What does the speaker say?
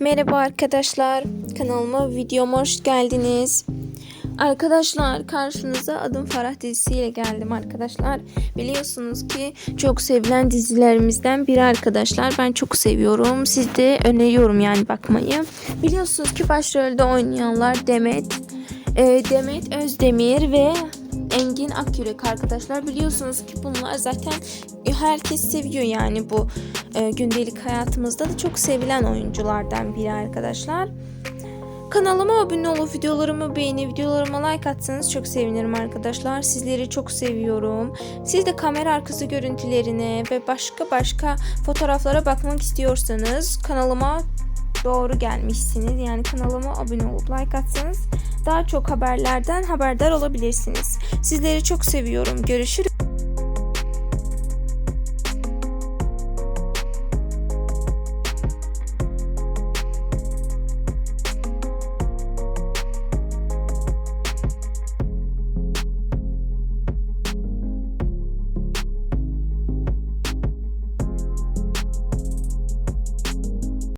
Merhaba arkadaşlar. Kanalıma videoma hoş geldiniz. Arkadaşlar karşınıza Adım Farah dizisiyle geldim arkadaşlar. Biliyorsunuz ki çok sevilen dizilerimizden biri arkadaşlar. Ben çok seviyorum. Siz de öneriyorum yani bakmayı. Biliyorsunuz ki başrolde oynayanlar Demet, e, Demet Özdemir ve Engin Akyürek arkadaşlar. Biliyorsunuz ki bunlar zaten herkes seviyor yani bu e, gündelik hayatımızda da çok sevilen oyunculardan biri arkadaşlar. Kanalıma abone olup videolarımı beğeni, videolarıma like atsanız çok sevinirim arkadaşlar. Sizleri çok seviyorum. Siz de kamera arkası görüntülerine ve başka başka fotoğraflara bakmak istiyorsanız kanalıma doğru gelmişsiniz. Yani kanalıma abone olup like atsanız daha çok haberlerden haberdar olabilirsiniz. Sizleri çok seviyorum. Görüşürüz.